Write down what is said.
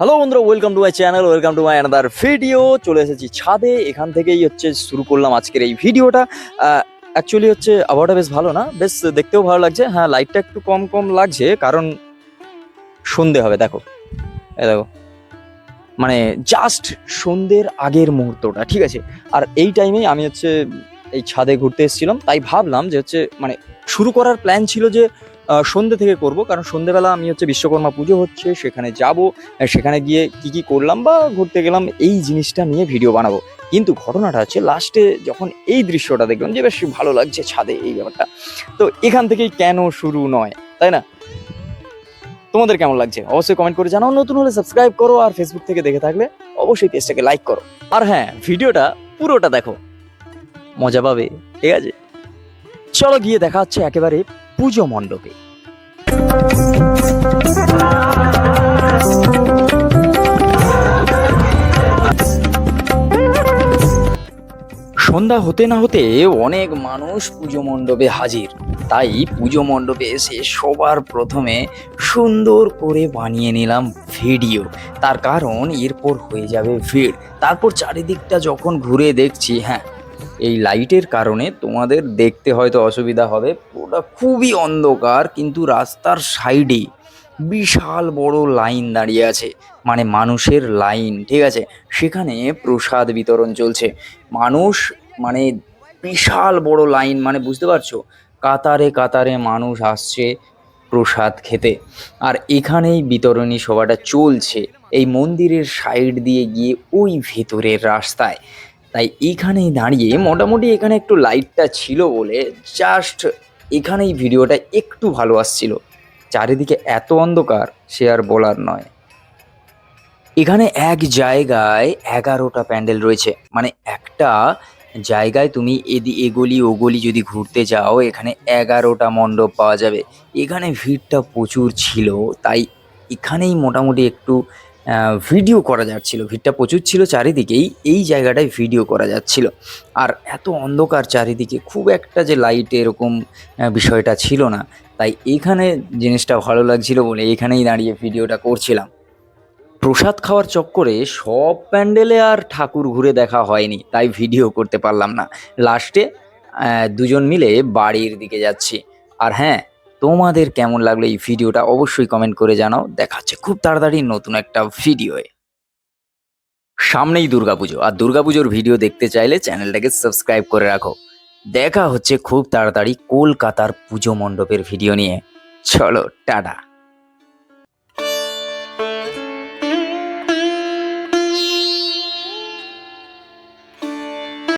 Welcome to my channel welcome to my another video চলে এসেছি ছাদে, এখান থেকেই হচ্ছে শুরু করলাম আজকের এই ভিডিওটা। অ্যাকচুয়ালি হচ্ছে আবহাওয়াটা বেশ ভালো না, বেশ দেখতেও ভালো লাগছে। হ্যাঁ লাইটটা একটু কম কম লাগছে, কারণ সন্ধে হবে, দেখো। এ দেখো। মানে জাস্ট সন্ধ্যের আগের মুহূর্তটা, ঠিক আছে? আর এই টাইমেই আমি হচ্ছে এই ছাদে ঘুরতে এসেছিলাম, তাই ভাবলাম যে হচ্ছে মানে শুরু করার প্ল্যান ছিল যে সন্ধ্যে থেকে করব, কারণ সন্ধ্যেবেলা আমি হচ্ছে বিশ্বকর্মা পুজো হচ্ছে, সেখানে যাব সেখানে গিয়ে কি কি করলাম বা ঘুরতে গেলাম, এই জিনিসটা নিয়ে ভিডিও বানাবো। কিন্তু ঘটনাটা হচ্ছে লাস্টে যখন এই দৃশ্যটা দেখলাম যে বেশ ভালো লাগছে ছাদে, এই ব্যাপারটা। তো এখান থেকেই কেন শুরু নয়, তাই না? তোমাদের কেমন লাগছে? অবশ্যই কমেন্ট করে জানাও, নতুন হলে সাবস্ক্রাইব করো আর ফেসবুক থেকে দেখে থাকলে অবশ্যই পেজটাকে লাইক করো। আর হ্যাঁ ভিডিওটা পুরোটা দেখো। মজা পাবে, ঠিক আছে? চলো গিয়ে দেখা হচ্ছে একেবারে পুজো মণ্ডপে। সন্ধ্যা হতে না হতে অনেক মানুষ পুজো মণ্ডপে হাজির। তাই পুজো মণ্ডপে এসে সবার প্রথমে সুন্দর করে বানিয়ে নিলাম ভিডিও। তার কারণ এরপর হয়ে যাবে ভিড়। তারপর চারিদিকটা যখন ঘুরে দেখছি হ্যাঁ এই লাইটের কারণে তোমাদের দেখতে হয়তো অসুবিধা হবে। পুরোটা খুবই অন্ধকার, কিন্তু রাস্তার সাইডে বিশাল বড় লাইন দাঁড়িয়ে আছে। মানে মানুষের লাইন ঠিক আছে? সেখানে প্রসাদ বিতরণ চলছে। মানুষ মানে বিশাল বড় লাইন মানে বুঝতে পারছ? কাতারে কাতারে মানুষ আসছে প্রসাদ খেতে। আর এখানেই বিতরণী সভাটা চলছে। এই মন্দিরের সাইড দিয়ে গিয়ে ওই ভেতরের রাস্তায়। তাই এখানেই দাঁড়িয়ে মোটামুটি এখানে একটু লাইটটা ছিল বলে জাস্ট এখানেই ভিডিওটা একটু ভালো আসছিল। চারিদিকে এত অন্ধকার, সে আর বলার নয়। এখানে এক জায়গায় এগারোটা প্যান্ডেল রয়েছে। মানে একটা জায়গায় তুমি এদি, এগলি, ওগলি যদি ঘুরতে যাও, এখানে এগারোটা মণ্ডপ পাওয়া যাবে। এখানে ভিড়টা প্রচুর ছিল, তাই এখানেই মোটামুটি একটু ভিডিও করা যাচ্ছিল। ভিড়টা প্রচুর ছিল চারিদিকেই, এই জায়গাটায় ভিডিও করা যাচ্ছিল। আর এত অন্ধকার চারিদিকে, খুব একটা যে লাইট এরকম বিষয়টা ছিল না। তাই এখানে জিনিসটা ভালো লাগছিল বলে এখানেই দাঁড়িয়ে ভিডিওটা করছিলাম। প্রসাদ খাওয়ার চক্করে সব প্যান্ডেলে আর ঠাকুর ঘুরে দেখা হয়নি, তাই ভিডিও করতে পারলাম না। লাস্টে দুজন মিলে বাড়ির দিকে যাচ্ছি। আর হ্যাঁ তোমাদের কেমন লাগল এই ভিডিওটা অবশ্যই কমেন্ট করে জানাও। দেখা হচ্ছে খুব তাড়াতাড়ি নতুন একটা ভিডিওয়ে সামনেই দুর্গাপুজো, আর দুর্গাপুজোর ভিডিও দেখতে চাইলে চ্যানেলটাকে সাবস্ক্রাইব করে রাখো। দেখা হচ্ছে খুব তাড়াতাড়ি কলকাতার পুজো মণ্ডপের ভিডিও নিয়ে। চলো, টাটা।